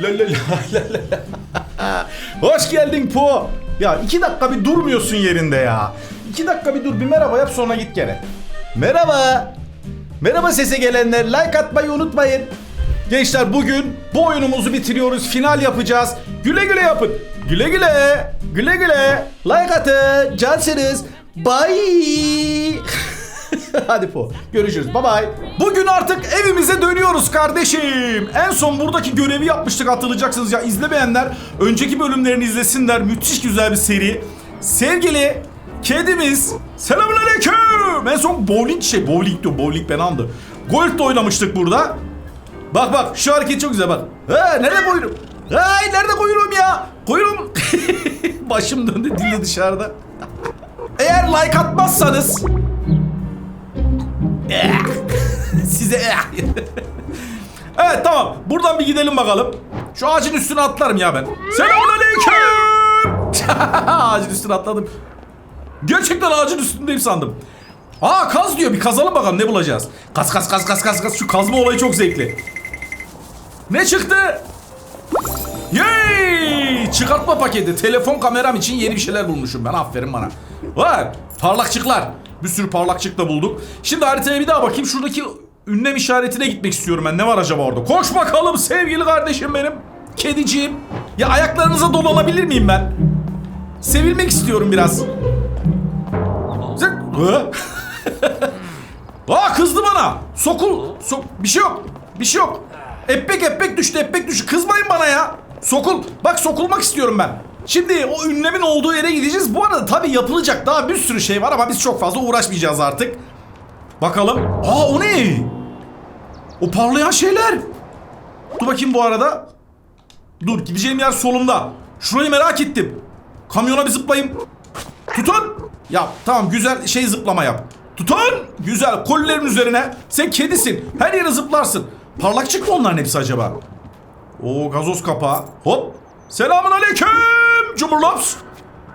Lalalala Hoş geldin Po. Ya iki dakika bir durmuyorsun yerinde ya. İki dakika bir dur bir merhaba yap sonra git gene. Merhaba. Merhaba sese gelenler like atmayı unutmayın. Gençler bugün bu oyunumuzu bitiriyoruz. Final yapacağız. Güle güle yapın. Güle güle. Güle güle. Like atın. Cansınız. Bye. Hadi po. Görüşürüz. Bye bye. Bugün artık evimize dönüyoruz kardeşim. En son buradaki görevi yapmıştık hatırlayacaksınız ya. izlemeyenler önceki bölümlerini izlesinler. Müthiş güzel bir seri. Sevgili kedimiz selamünaleyküm. En son bowling şey bowling diyor. Bowling ben andı. Golf de oynamıştık burada. Bak bak şu hareket çok güzel bak. Ha nerede koyuyorum? Ay nerede koyuyorum ya? Koyuyorum. Başım döndü dili dışarıda. Eğer like atmazsanız Size Evet tamam. Buradan bir gidelim bakalım. Şu ağacın üstüne atlarım ya ben. Selamünaleyküm. ağacın üstüne atladım. Gerçekten ağacın üstündeyim sandım. Aa kaz diyor. Bir kazalım bakalım ne bulacağız. Kaz kaz kaz kaz kaz kaz. Şu kazma olayı çok zevkli. Ne çıktı? Yay! Çıkartma paketi. Telefon kameram için yeni bir şeyler bulmuşum ben. Aferin bana. Var. Parlakçıklar. Bir sürü parlakçık da bulduk. Şimdi haritaya bir daha bakayım. Şuradaki ünlem işaretine gitmek istiyorum ben. Ne var acaba orada? Koş bakalım sevgili kardeşim benim. Kediciğim. Ya ayaklarınıza dolanabilir miyim ben? Sevilmek istiyorum biraz. Aa kızdı bana. Sokul. Sok bir şey yok. Bir şey yok. Epek epek düştü epek düştü. Kızmayın bana ya. Sokul. Bak sokulmak istiyorum ben. Şimdi o ünlemin olduğu yere gideceğiz. Bu arada tabii yapılacak daha bir sürü şey var ama biz çok fazla uğraşmayacağız artık. Bakalım. Aa o ne? O parlayan şeyler. Dur bakayım bu arada. Dur gideceğim yer solumda. Şurayı merak ettim. Kamyona bir zıplayayım. Tutun. Yap. Tamam güzel şey zıplama yap. Tutun. Güzel. Kolilerin üzerine. Sen kedisin. Her yere zıplarsın. Parlakçık mı onların hepsi acaba? Oo gazoz kapağı. Hop. Selamun aleyküm. Cumhurlaps.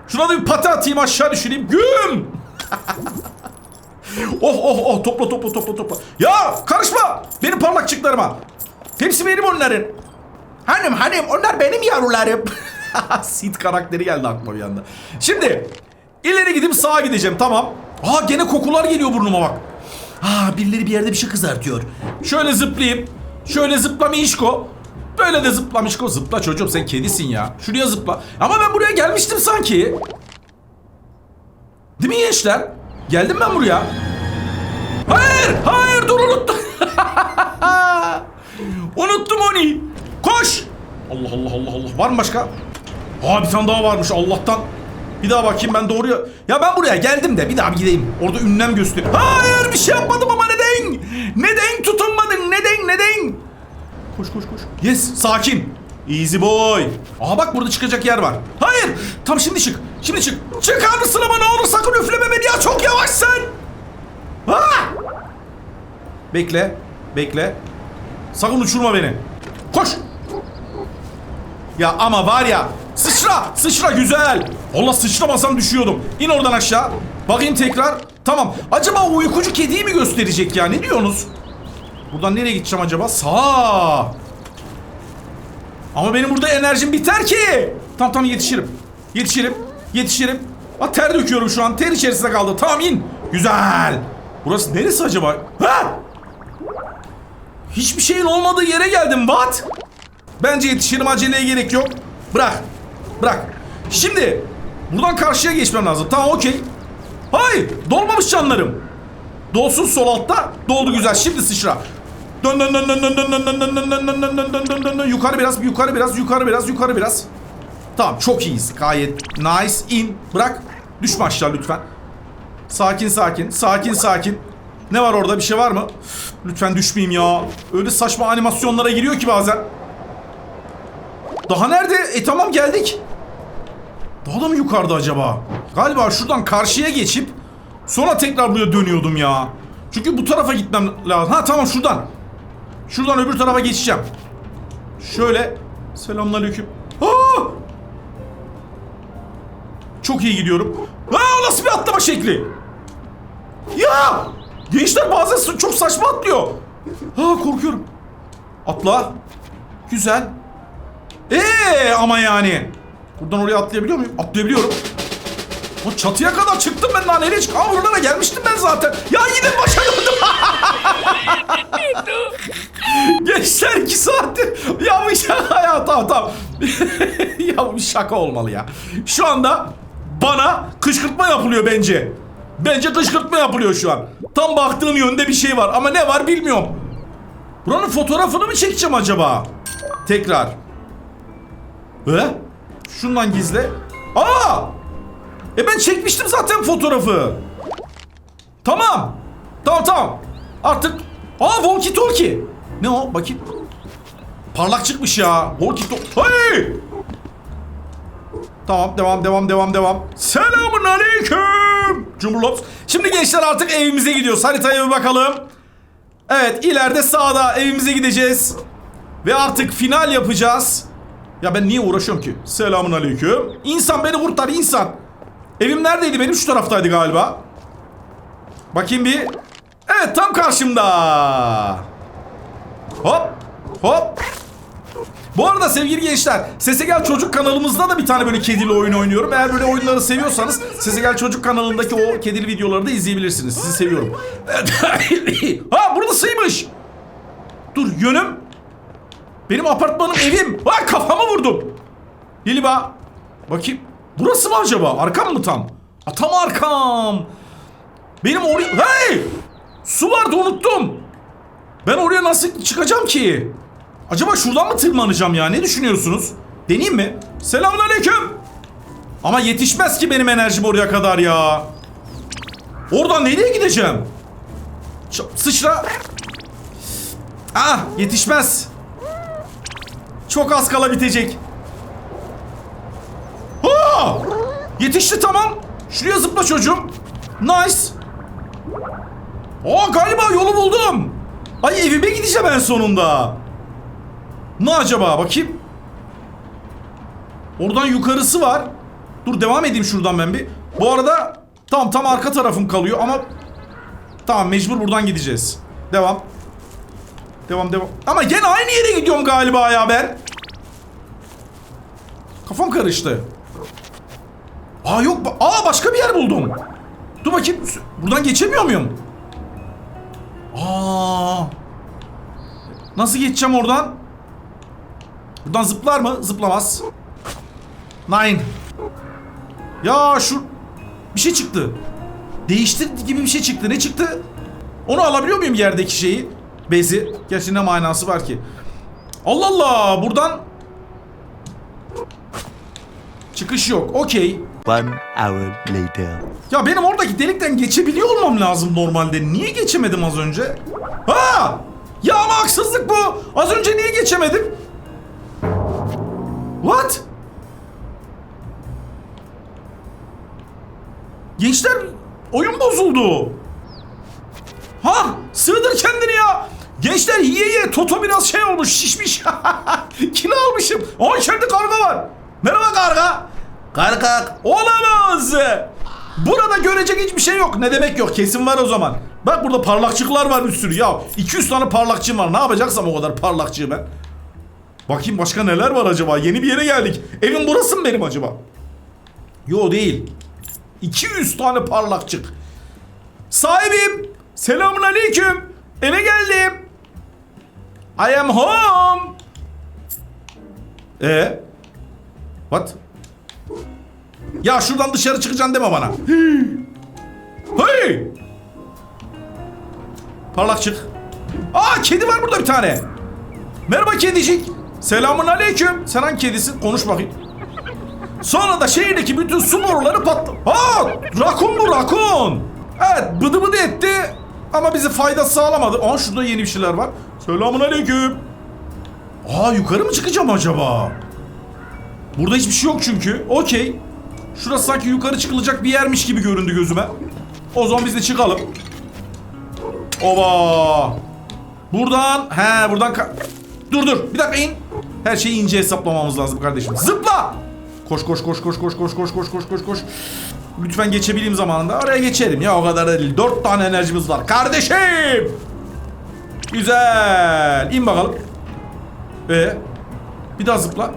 Şuna da bir pati atayım aşağı düşüreyim. Güm. oh oh oh topla topla topla topla. Ya karışma. Benim parlakçıklarıma. Hepsi benim onların. Hanım hanım onlar benim yavrularım. Sid karakteri geldi aklıma bir anda. Şimdi ileri gidip sağa gideceğim tamam. Aa gene kokular geliyor burnuma bak. Aa birileri bir yerde bir şey kızartıyor. Şöyle zıplayayım. Şöyle zıpla Mişko. Böyle de zıpla Mişko. Zıpla çocuğum sen kedisin ya. Şuraya zıpla. Ama ben buraya gelmiştim sanki. Değil mi gençler? Geldim ben buraya. Hayır! Hayır dur unuttum. unuttum onu. Koş! Allah Allah Allah Allah. Var mı başka? Aa bir tane daha varmış Allah'tan. Bir daha bakayım ben doğruya. Ya ben buraya geldim de bir daha bir gideyim. Orada ünlem göster. Hayır bir şey yapmadım ama neden? Neden tutunmadın? Koş koş koş. Yes sakin. Easy boy. Aha bak burada çıkacak yer var. Hayır. Tam şimdi çık. Şimdi çık. Çıkar mısın ama ne olur sakın üfleme beni ya çok yavaşsın. Ha! Bekle. Bekle. Sakın uçurma beni. Koş. Ya ama var ya sıçra sıçra güzel. Allah sıçramasam düşüyordum. İn oradan aşağı. Bakayım tekrar. Tamam. Acaba uykucu kediyi mi gösterecek ya? Ne diyorsunuz? Buradan nereye gideceğim acaba? Sağa. Ama benim burada enerjim biter ki. Tamam tamam yetişirim. Yetişirim. Yetişirim. Aa, ter döküyorum şu an. Ter içerisinde kaldı. Tamam in. Güzel. Burası neresi acaba? Ha? Hiçbir şeyin olmadığı yere geldim. What? Bence yetişirim aceleye gerek yok. Bırak. Bırak. Şimdi buradan karşıya geçmem lazım. Tamam okey. Hayır dolmamış canlarım. Dolsun sol altta. Doldu güzel. Şimdi sıçra. Dön dön dön dön dön dön dön dön dön dön dön dön dön dön dön dön dön yukarı biraz yukarı biraz yukarı biraz yukarı biraz. Tamam çok iyiyiz. Gayet nice in. Bırak. Düşme aşağı lütfen. Sakin sakin. Sakin sakin. Ne var orada? Bir şey var mı? Lütfen düşmeyeyim ya. Öyle saçma animasyonlara giriyor ki bazen. Daha nerede? E tamam geldik. Daha da mı yukarıda acaba? Galiba şuradan karşıya geçip sonra tekrar buraya dönüyordum ya. Çünkü bu tarafa gitmem lazım. Ha tamam şuradan. Şuradan öbür tarafa geçeceğim. Şöyle. Selamünaleyküm. Çok iyi gidiyorum. Aa, nasıl bir atlama şekli? Ya! Gençler bazen çok saçma atlıyor. Ha korkuyorum. Atla. Güzel. Ee ama yani. Buradan oraya atlayabiliyor muyum? Atlayabiliyorum. O çatıya kadar çıktım ben daha nereye çıktım? Aa buralara gelmiştim ben zaten. Ya yine başa döndüm. Gençler iki saattir. Ya bu şaka ya tamam tamam. ya bu şaka olmalı ya. Şu anda bana kışkırtma yapılıyor bence. Bence kışkırtma yapılıyor şu an. Tam baktığım yönde bir şey var ama ne var bilmiyorum. Buranın fotoğrafını mı çekeceğim acaba? Tekrar. He? Şundan gizle. Aa! E ben çekmiştim zaten fotoğrafı. Tamam. Tamam tamam. Artık Aa walkie talkie. Ne o? Bakayım. Parlak çıkmış ya. Walkie talkie. Hey! Tamam devam devam devam devam. Selamun aleyküm. Cumhurlops. Şimdi gençler artık evimize gidiyoruz. Haritaya bir bakalım. Evet ileride sağda evimize gideceğiz. Ve artık final yapacağız. Ya ben niye uğraşıyorum ki? Selamun aleyküm. İnsan beni kurtar insan. Evim neredeydi benim? Şu taraftaydı galiba. Bakayım bir. Evet tam karşımda. Hop hop. Bu arada sevgili gençler, Sese Gel Çocuk kanalımızda da bir tane böyle kedili oyun oynuyorum. Eğer böyle oyunları seviyorsanız Sese Gel Çocuk kanalındaki o kedili videoları da izleyebilirsiniz. Sizi seviyorum. ha burada sıymış. Dur yönüm. Benim apartmanım evim. Ha kafama vurdum. Liliba. Bakayım. Burası mı acaba? Arkam mı tam? Ha, tam arkam. Benim oraya... Hey! Su vardı unuttum. Ben oraya nasıl çıkacağım ki? Acaba şuradan mı tırmanacağım ya? Ne düşünüyorsunuz? Deneyeyim mi? Selamünaleyküm. Ama yetişmez ki benim enerjim oraya kadar ya. Oradan nereye gideceğim? Ç- sıçra. Ah yetişmez. Çok az kala bitecek. Aa! Yetişti tamam. Şuraya zıpla çocuğum. Nice. Aa galiba yolu buldum. Ay evime gideceğim en sonunda. Ne acaba bakayım. Oradan yukarısı var. Dur devam edeyim şuradan ben bir. Bu arada tam tam arka tarafım kalıyor ama tamam mecbur buradan gideceğiz. Devam. Devam devam. Ama gene aynı yere gidiyorum galiba ya ben. Kafam karıştı. Aa yok. Aa başka bir yer buldum. Dur bakayım. Buradan geçemiyor muyum? Aa. Nasıl geçeceğim oradan? Buradan zıplar mı? Zıplamaz. Nine. Ya şu bir şey çıktı. Değiştir gibi bir şey çıktı. Ne çıktı? Onu alabiliyor muyum yerdeki şeyi? Bezi. Gerçi ne manası var ki? Allah Allah. Buradan çıkış yok. Okey. One hour later. Ya benim oradaki delikten geçebiliyor olmam lazım normalde. Niye geçemedim az önce? Ha! Ya ama haksızlık bu. Az önce niye geçemedim? What? Gençler oyun bozuldu. Ha! Sığdır kendini ya. Gençler yiye yiye Toto biraz şey olmuş şişmiş. Kilo almışım. Aa içeride karga var. Merhaba karga. Karga olamaz. Burada görecek hiçbir şey yok. Ne demek yok? Kesin var o zaman. Bak burada parlakçıklar var bir sürü. Ya 200 tane parlakçım var. Ne yapacaksam o kadar parlakçıyı ben. Bakayım başka neler var acaba? Yeni bir yere geldik. Evim burası mı benim acaba? Yo değil. 200 tane parlakçık. Sahibim. Selamun aleyküm. Eve geldim. I am home. E What? Ya şuradan dışarı çıkacaksın deme bana. Hey! Parlak çık. Aa kedi var burada bir tane. Merhaba kedicik. Selamun aleyküm. Sen hangi kedisin? Konuş bakayım. Sonra da şehirdeki bütün su boruları patladı. Ha! Rakun bu rakun. Evet bıdı bıdı etti. Ama bize fayda sağlamadı. Aa şurada yeni bir şeyler var. Selamun aleyküm. Aa yukarı mı çıkacağım acaba? Burada hiçbir şey yok çünkü. Okey. Şurası sanki yukarı çıkılacak bir yermiş gibi göründü gözüme. O zaman biz de çıkalım. Ova. Buradan. He buradan. dur dur. Bir dakika in. Her şeyi ince hesaplamamız lazım kardeşim. Zıpla. Koş koş koş koş koş koş koş koş koş koş koş. Lütfen geçebileyim zamanında. Araya geçerim ya o kadar da değil. Dört tane enerjimiz var. Kardeşim. Güzel. İn bakalım. Ee, Bir daha zıpla.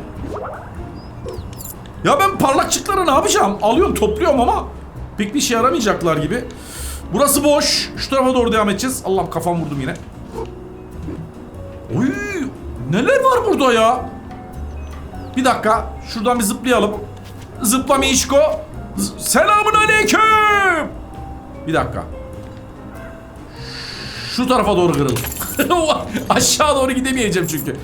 Ya ben parlakçıkları ne yapacağım? Alıyorum topluyorum ama pek bir işe yaramayacaklar gibi. Burası boş. Şu tarafa doğru devam edeceğiz. Allah'ım kafam vurdum yine. Oy! Neler var burada ya? Bir dakika. Şuradan bir zıplayalım. Zıpla Mişko. Selamun aleyküm. Bir dakika. Şu tarafa doğru kırıl. Aşağı doğru gidemeyeceğim çünkü.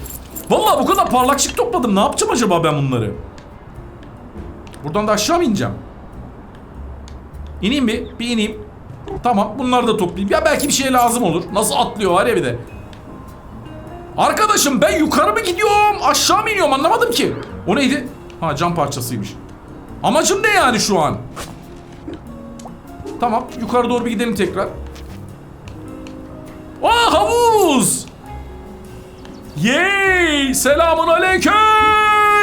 Vallahi bu kadar parlaklık topladım. Ne yapacağım acaba ben bunları? Buradan da aşağı mı ineceğim? İneyim bir. Bir ineyim. Tamam bunları da toplayayım. Ya belki bir şey lazım olur. Nasıl atlıyor var ya bir de. Arkadaşım ben yukarı mı gidiyorum? Aşağı mı iniyorum anlamadım ki. O neydi? Ha cam parçasıymış. Amacım ne yani şu an? Tamam yukarı doğru bir gidelim tekrar. Aa havuz! Yey! Selamun aleyküm!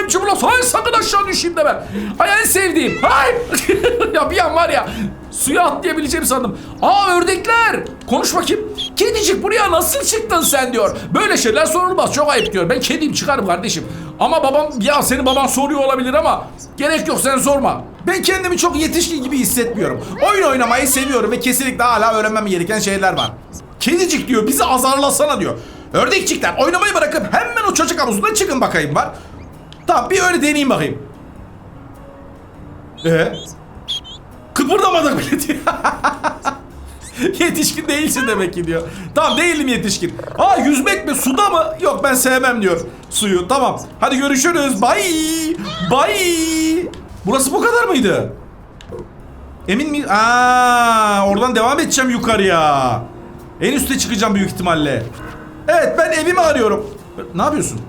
Cumhuriyet hayır sakın aşağı düşeyim de ben. Ay en sevdiğim. Hayır! ya bir an var ya suya atlayabileceğim sandım. Aa ördekler! Konuş bakayım. Kedicik buraya nasıl çıktın sen diyor. Böyle şeyler sorulmaz çok ayıp diyor. Ben kediyim çıkarım kardeşim. Ama babam ya senin baban soruyor olabilir ama gerek yok sen sorma. Ben kendimi çok yetişkin gibi hissetmiyorum. Oyun oynamayı seviyorum ve kesinlikle hala öğrenmem gereken şeyler var. Kedicik diyor bizi azarlasana diyor. Ördekçikler oynamayı bırakıp hemen o çocuk havuzuna çıkın bakayım var. Tamam bir öyle deneyeyim bakayım. Ee? Kıpırdamadık bile diyor. yetişkin değilsin demek ki diyor. Tamam değilim yetişkin. Aa yüzmek mi suda mı? Yok ben sevmem diyor suyu. Tamam. Hadi görüşürüz. Bye. Bye. Burası bu kadar mıydı? Emin mi? Aa, oradan devam edeceğim yukarıya. En üste çıkacağım büyük ihtimalle. Evet ben evimi arıyorum. Ne yapıyorsun?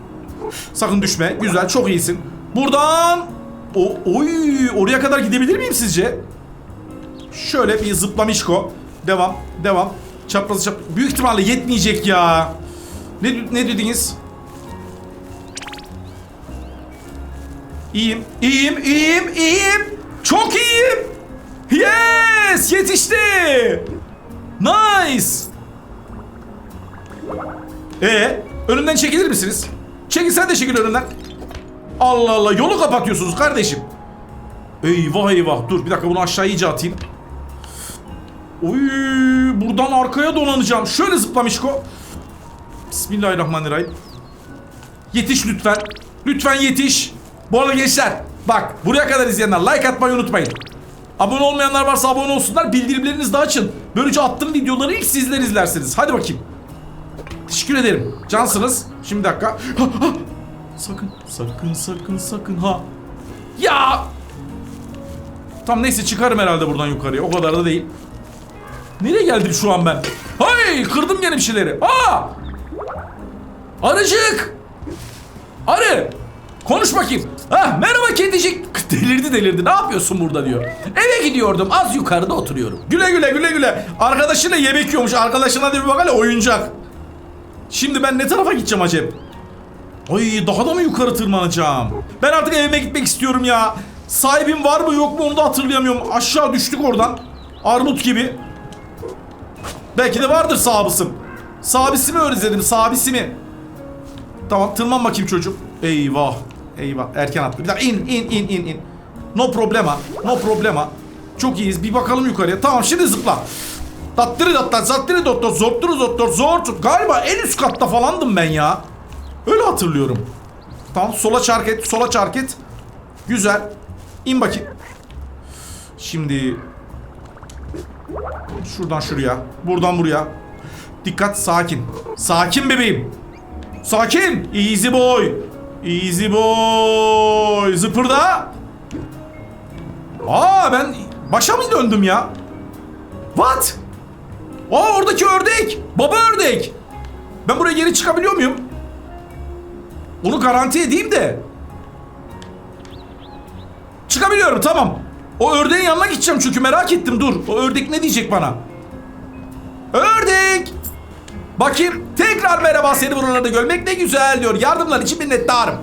Sakın düşme. Güzel çok iyisin. Buradan o oy oraya kadar gidebilir miyim sizce? Şöyle bir zıplamışko. Devam, devam. Çapraz çap. Büyük ihtimalle yetmeyecek ya. Ne ne dediniz? İyiyim, iyiyim, iyiyim, iyiyim. Çok iyiyim. Yes, yetişti. Nice. Ee, önümden çekilir misiniz? Çekil sen de çekil önümden. Allah Allah yolu kapatıyorsunuz kardeşim. Eyvah eyvah dur bir dakika bunu aşağı iyice atayım. Oy buradan arkaya dolanacağım. Şöyle zıplamışko. Bismillahirrahmanirrahim. Yetiş lütfen. Lütfen yetiş. Bu arada gençler bak buraya kadar izleyenler like atmayı unutmayın. Abone olmayanlar varsa abone olsunlar. Bildirimlerinizi de açın. Böylece attığım videoları ilk sizler izlersiniz. Hadi bakayım. Teşekkür ederim. Cansınız. Şimdi bir dakika. Ha, ha. Sakın, sakın, sakın, sakın ha. Ya! Tam neyse çıkarım herhalde buradan yukarıya. O kadar da değil. Nereye geldim şu an ben? Hay! Kırdım gene bir şeyleri. Aa! Arıcık! Arı! Konuş bakayım. Ha, merhaba kedicik. Delirdi delirdi. Ne yapıyorsun burada diyor. Eve gidiyordum. Az yukarıda oturuyorum. Güle güle güle güle. Arkadaşına yemek yiyormuş. Arkadaşına da bir bak hele oyuncak. Şimdi ben ne tarafa gideceğim acep? Ay daha da mı yukarı tırmanacağım? Ben artık evime gitmek istiyorum ya. Sahibim var mı yok mu onu da hatırlayamıyorum. Aşağı düştük oradan. Armut gibi. Belki de vardır sahibisim. Sahibisi mi özledim sahibisi mi? Tamam tırman bakayım çocuk. Eyvah. Eyvah erken attı. Bir dakika in in in in in. No problema. No problema. Çok iyiyiz. Bir bakalım yukarıya. Tamam şimdi zıpla. Tattırı datta zattırı dottor zortturu dottor zor. Galiba en üst katta falandım ben ya. Öyle hatırlıyorum. Tamam sola çark et sola çark et. Güzel. İn bakayım. Şimdi şuradan şuraya. Buradan buraya. Dikkat sakin. Sakin bebeğim. Sakin. Easy boy. Easy boy. Zıpırda. Aa ben başa mı döndüm ya? What? Aa oradaki ördek. Baba ördek. Ben buraya geri çıkabiliyor muyum? Onu garanti edeyim de. Çıkabiliyorum tamam. O ördeğin yanına gideceğim çünkü merak ettim dur. O ördek ne diyecek bana? Ördek. Bakayım tekrar merhaba seni buralarda görmek ne güzel diyor. Yardımlar için minnettarım.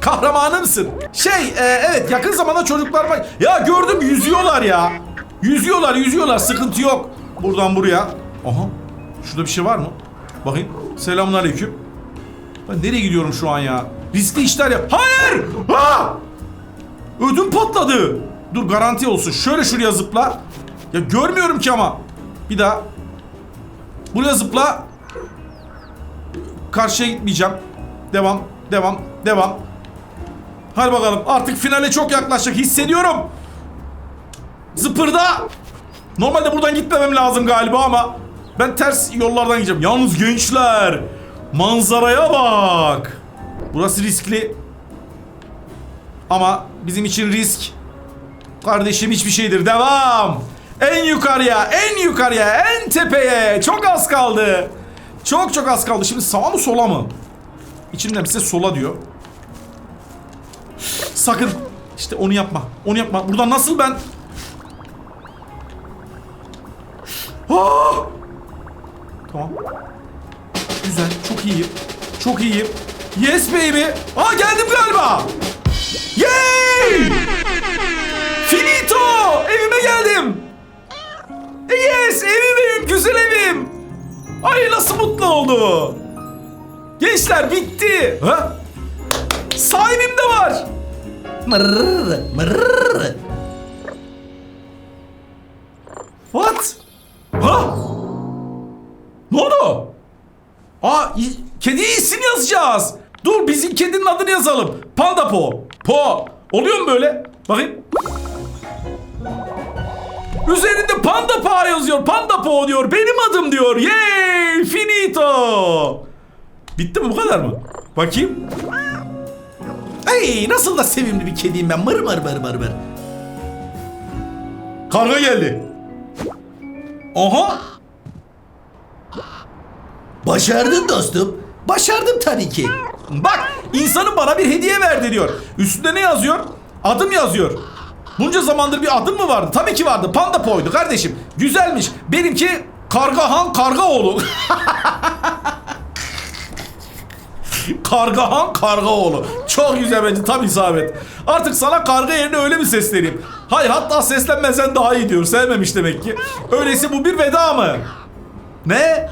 Kahramanımsın. Şey e, evet yakın zamanda çocuklar var. Ya gördüm yüzüyorlar ya. Yüzüyorlar yüzüyorlar sıkıntı yok. Buradan buraya. Aha şurada bir şey var mı? Bakayım. Selamünaleyküm. Ben nereye gidiyorum şu an ya? Riskli işler yap. Hayır! Ha! Ödüm patladı. Dur garanti olsun. Şöyle şuraya zıpla. Ya görmüyorum ki ama. Bir daha. Buraya zıpla. Karşıya gitmeyeceğim. Devam, devam, devam. Hadi bakalım. Artık finale çok yaklaştık. Hissediyorum. Zıpırda. Normalde buradan gitmemem lazım galiba ama ben ters yollardan gideceğim. Yalnız gençler, manzaraya bak. Burası riskli. Ama bizim için risk kardeşim hiçbir şeydir. Devam. En yukarıya, en yukarıya, en tepeye. Çok az kaldı. Çok çok az kaldı. Şimdi sağa mı sola mı? İçimden size sola diyor. Sakın. İşte onu yapma. Onu yapma. Buradan nasıl ben... Ah! Tamam. Güzel. Çok iyiyim. Çok iyiyim. Yes baby. Aa geldim galiba. Yay! Finito! Evime geldim. Yes! Evim. Güzel evim. Ay nasıl mutlu oldu. Gençler bitti. Ha? Sahibim de var. Mırrrr, mırrrr. What? Ha? Ne oldu? Aa, i- kediye isim yazacağız. Dur bizim kedinin adını yazalım. Panda Po. Po. Oluyor mu böyle? Bakayım. Üzerinde Panda Po yazıyor. Panda Po diyor. Benim adım diyor. Yay! Finito. Bitti mi bu kadar mı? Bakayım. Ay nasıl da sevimli bir kediyim ben. Mır mır mır mır mır. Karga geldi. Aha. Başardın dostum. Başardım tabii ki. Bak insanın bana bir hediye verdi diyor. Üstünde ne yazıyor? Adım yazıyor. Bunca zamandır bir adım mı vardı? Tabii ki vardı. Panda Po'ydu kardeşim. Güzelmiş. Benimki Kargahan Kargaoğlu. Kargahan Kargaoğlu. Çok güzel bence tam isabet. Artık sana karga yerine öyle mi sesleneyim? Hayır hatta seslenmesen daha iyi diyor. Sevmemiş demek ki. Öyleyse bu bir veda mı? Ne?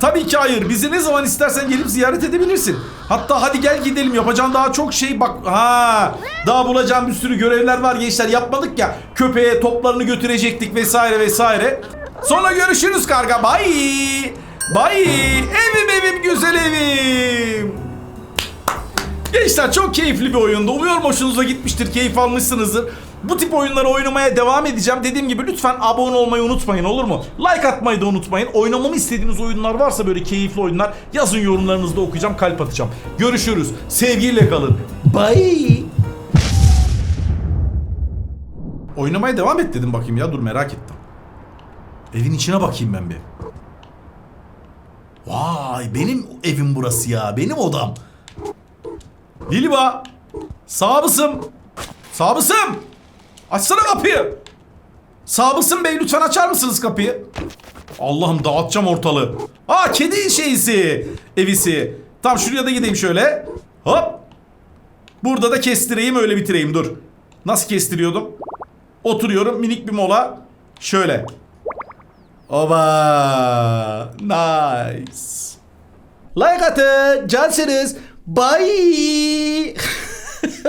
Tabii ki hayır. Bizi ne zaman istersen gelip ziyaret edebilirsin. Hatta hadi gel gidelim. Yapacağın daha çok şey bak. Ha, daha bulacağım bir sürü görevler var gençler. Yapmadık ya. Köpeğe toplarını götürecektik vesaire vesaire. Sonra görüşürüz karga. Bye. Bye. Evim evim güzel evim. Gençler çok keyifli bir oyundu. Umuyorum hoşunuza gitmiştir, keyif almışsınızdır. Bu tip oyunları oynamaya devam edeceğim. Dediğim gibi lütfen abone olmayı unutmayın olur mu? Like atmayı da unutmayın. Oynamamı istediğiniz oyunlar varsa böyle keyifli oyunlar yazın yorumlarınızda okuyacağım, kalp atacağım. Görüşürüz. Sevgiyle kalın. Bye. Oynamaya devam et dedim bakayım ya dur merak ettim. Evin içine bakayım ben bir. Vay benim evim burası ya benim odam. Liliba sağ mısın? Sağ mısın? Açsana kapıyı. Sağ mısın bey lütfen açar mısınız kapıyı? Allah'ım dağıtacağım ortalığı. Aa kedi şeysi evisi. Tamam şuraya da gideyim şöyle. Hop. Burada da kestireyim öyle bitireyim dur. Nasıl kestiriyordum? Oturuyorum minik bir mola. Şöyle. Oba. Nice. Like atın. Cansınız. Bye.